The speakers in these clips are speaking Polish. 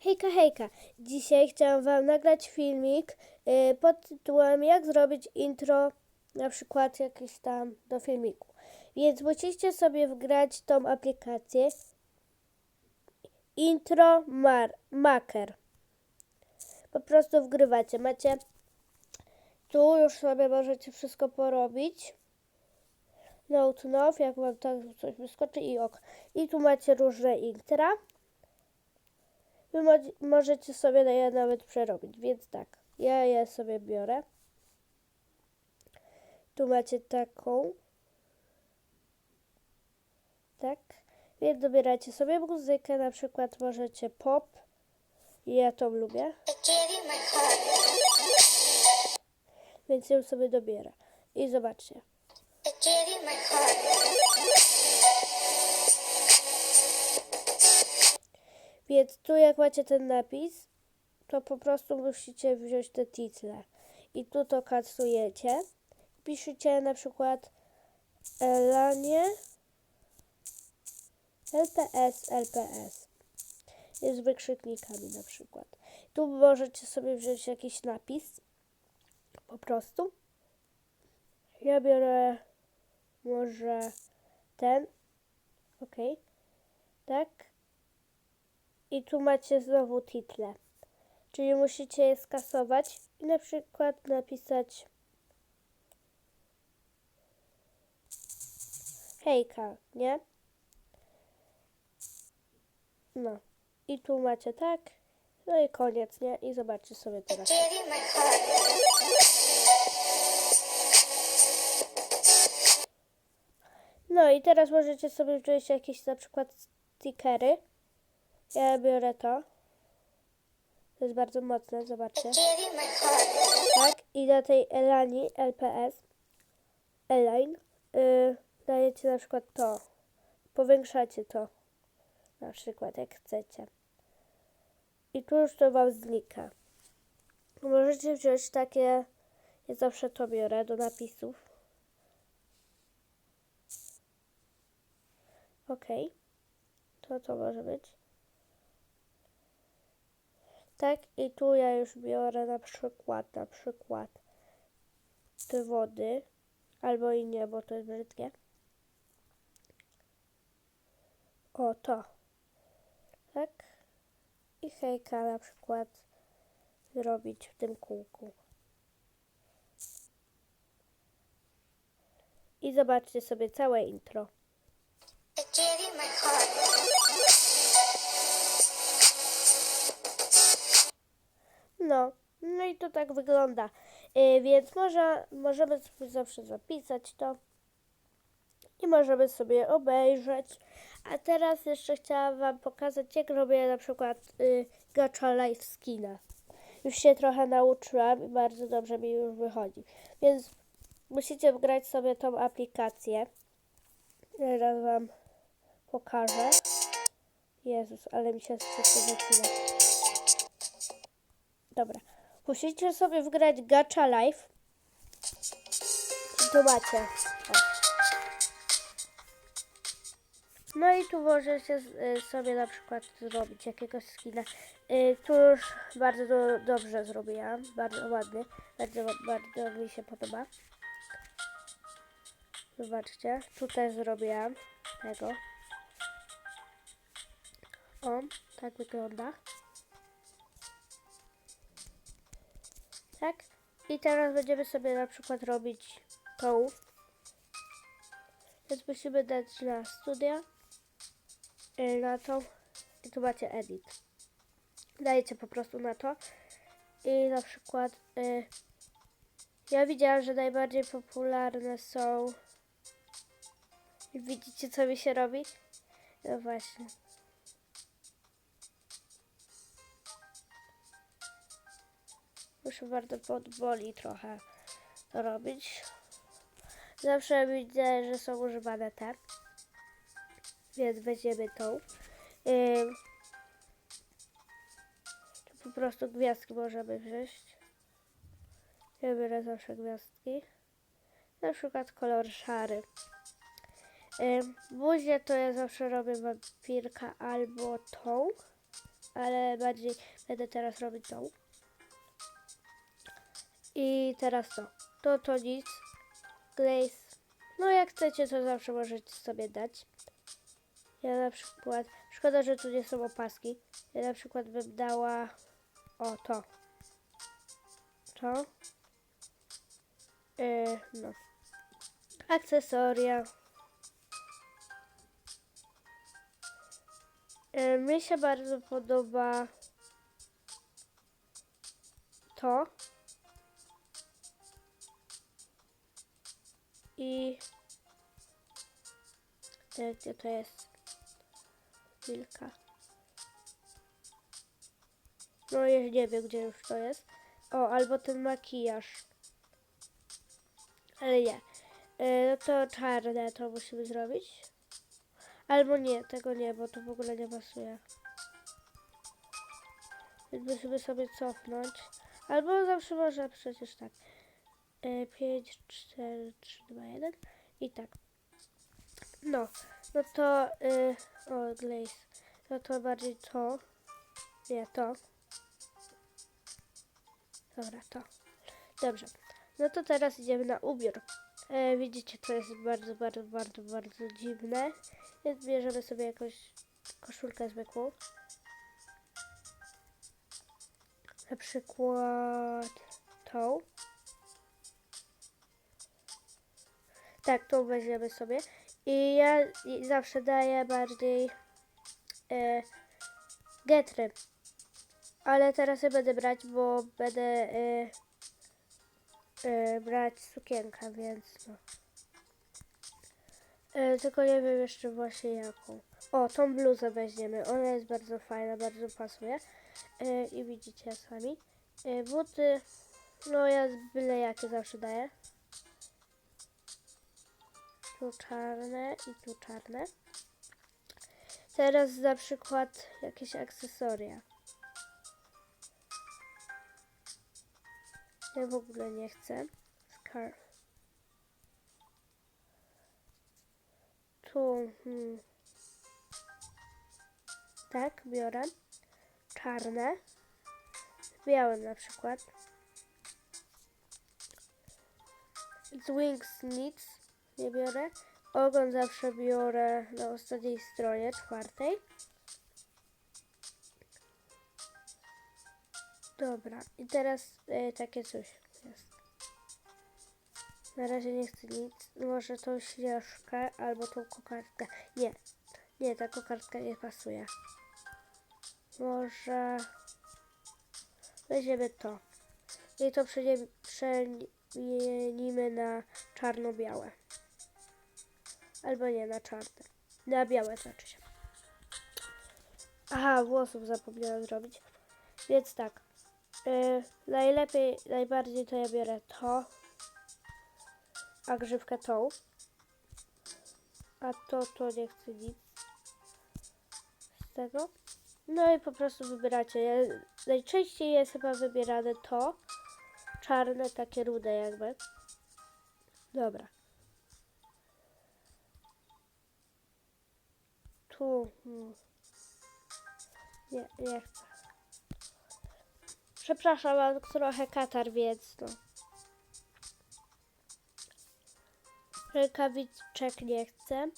Hejka, hejka! Dzisiaj chciałam Wam nagrać filmik y, pod tytułem Jak zrobić intro, na przykład jakieś tam do filmiku. Więc musicie sobie wgrać tą aplikację Intro Mar Maker. Po prostu wgrywacie. Macie tu już sobie możecie wszystko porobić. Note now, jak Wam tak coś wyskoczy i ok. I tu macie różne intra. Wy mo- możecie sobie je nawet przerobić, więc tak, ja je sobie biorę. Tu macie taką. Tak. Więc dobieracie sobie muzykę, na przykład możecie pop. Ja to lubię, więc ją sobie dobierę. I zobaczcie. I Więc tu jak macie ten napis, to po prostu musicie wziąć te title. I tu to kasujecie. Piszecie na przykład Elanie LPS LPS. Z wykrzyknikami na przykład. Tu możecie sobie wziąć jakiś napis. Po prostu. Ja biorę może ten. Ok. Tak. I tu macie znowu title. Czyli musicie je skasować i na przykład napisać hejka, nie? No. I tu macie tak. No i koniec, nie? I zobaczcie sobie teraz. No i teraz możecie sobie wziąć jakieś na przykład stickery. Ja biorę to. To jest bardzo mocne, zobaczcie. Tak, i na tej Elani LPS, Eline, y, dajecie na przykład to. Powiększacie to. Na przykład, jak chcecie. I tu już to Wam znika. Możecie wziąć takie, ja zawsze to biorę do napisów. Ok. To to może być. Tak, i tu ja już biorę na przykład, na przykład te wody, albo i nie, bo to jest brzydkie. O, to. Tak. I hejka na przykład zrobić w tym kółku. I zobaczcie sobie całe intro. I No, no i to tak wygląda. Yy, więc może, możemy sobie zawsze zapisać to i możemy sobie obejrzeć. A teraz jeszcze chciałam Wam pokazać, jak robię na przykład yy, Gacha Life Skina. Już się trochę nauczyłam i bardzo dobrze mi już wychodzi. Więc musicie wgrać sobie tą aplikację. Teraz Wam pokażę. Jezus, ale mi się wszystko zaczyna. Dobra. Musicie sobie wgrać Gacha Life. I tu macie. No i tu możecie y, sobie na przykład zrobić jakiegoś skina. Y, Tu już bardzo do, dobrze zrobiłam. Bardzo ładny. Bardzo, bardzo mi się podoba. Zobaczcie. Tu też zrobiłam tego. O, tak wygląda. Tak? I teraz będziemy sobie na przykład robić tą. Więc musimy dać na studia. y, Na tą. I tu macie edit. Dajecie po prostu na to. I na przykład y, ja widziałam, że najbardziej popularne są. Widzicie co mi się robi? No właśnie. Muszę bardzo podboli trochę to robić. Zawsze widzę, że są używane te. Więc weźmiemy tą. Tu po prostu gwiazdki możemy wziąć. Ja biorę zawsze gwiazdki. Na przykład kolor szary. Buzię to ja zawsze robię wampirka albo tą. ale bardziej będę teraz robić tą. I teraz to. To to nic. Glaze. No jak chcecie, to zawsze możecie sobie dać. Ja na przykład, szkoda, że tu nie są opaski. Ja na przykład bym dała, o to. To. Yy, no. Akcesoria. Yy, mi się bardzo podoba to. I e, gdzie to jest? Wilka. No już nie wiem, gdzie już to jest. O, albo ten makijaż. Ale nie. E, No to czarne to musimy zrobić. Albo nie, tego nie, bo to w ogóle nie pasuje. Więc musimy sobie cofnąć. Albo zawsze można przecież tak. 5, 4, 3, 2, 1 i tak. No, no to, y, o, glaze. No to bardziej to. Nie, to. Dobra, to. Dobrze. No to teraz idziemy na ubiór. E, widzicie, to jest bardzo, bardzo, bardzo, bardzo dziwne. Więc bierzemy sobie jakąś koszulkę zwykłą. Na przykład tą. Tak, tą weźmiemy sobie. I ja zawsze daję bardziej e, getry. Ale teraz ja będę brać, bo będę e, e, brać sukienkę, więc no. E, tylko nie wiem jeszcze właśnie jaką. O, tą bluzę weźmiemy. Ona jest bardzo fajna, bardzo pasuje. E, I widzicie sami. E, buty, no ja byle jakie zawsze daję. Tu czarne i tu czarne. Teraz na przykład jakieś akcesoria. Ja w ogóle nie chcę. Scarf. Tu. Hmm. Tak, biorę. Czarne. Z białym na przykład. Z Wings nic nie biorę. Ogon zawsze biorę na ostatniej stronie, czwartej. Dobra, i teraz e, takie coś jest. Na razie nie chcę nic. Może tą śnieżkę albo tą kokardkę. Nie, nie, ta kokardka nie pasuje. Może weźmiemy to. I to przemienimy na czarno-białe. Albo nie, na czarne. Na białe znaczy się. Aha, włosów zapomniałam zrobić. Więc tak. y, najlepiej, najbardziej to ja biorę to. A grzywkę tą. A to, to nie chcę nic. Z tego. No i po prostu wybieracie. Ja, najczęściej jest chyba wybierane to. Czarne, takie rude jakby. Dobra. Tu. hmm. Nie, nie chcę. Przepraszam, mam trochę katar, więc no. Rękawiczek nie chcę.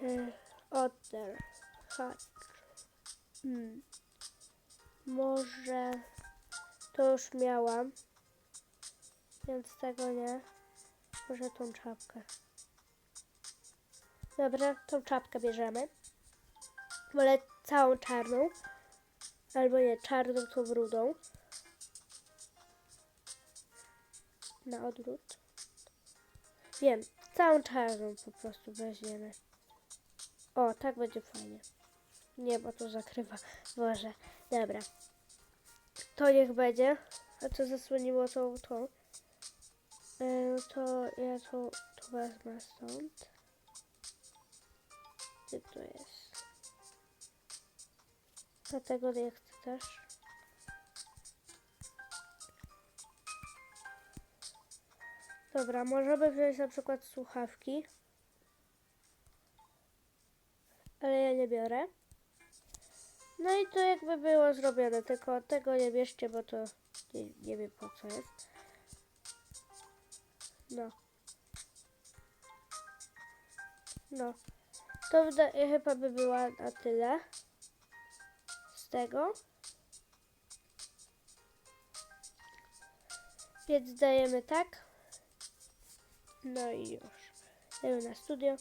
Yy. Hmm. Może to już miałam. Więc tego nie. Może tą czapkę. Dobra, tą czapkę bierzemy. Wolę całą czarną. Albo nie, czarną tą rudą. Na odwrót. Wiem, całą czarną po prostu weźmiemy. O, tak będzie fajnie. Nie, bo to zakrywa. Boże, dobra. To niech będzie. A co zasłoniło tą, tą? Yy, to ja to, to wezmę stąd. Gdzie to jest? Dlatego nie chcę też. Dobra, możemy wziąć na przykład słuchawki. Ale ja nie biorę. No i to jakby było zrobione, tylko tego nie bierzcie, bo to nie, nie wiem po co jest. No. No. To wyda- chyba by była na tyle z tego. Więc dajemy tak. No i już. Dajemy na studio.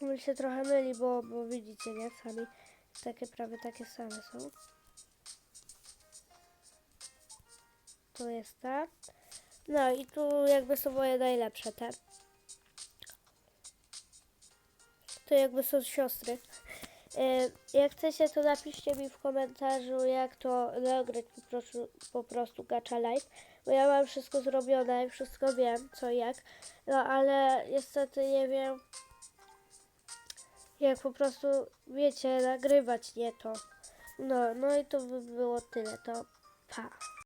Mi się trochę myli, bo, bo widzicie, nie? Sami takie prawie takie same są. Tu jest ta. No i tu jakby są moje najlepsze te. To jakby są siostry. E, Jak chcecie, to napiszcie mi w komentarzu, jak to nagrać po prostu, po prostu Gacha Live, bo ja mam wszystko zrobione i wszystko wiem, co jak, no ale niestety nie wiem, jak po prostu, wiecie, nagrywać nie to. No, no i to by było tyle, to pa.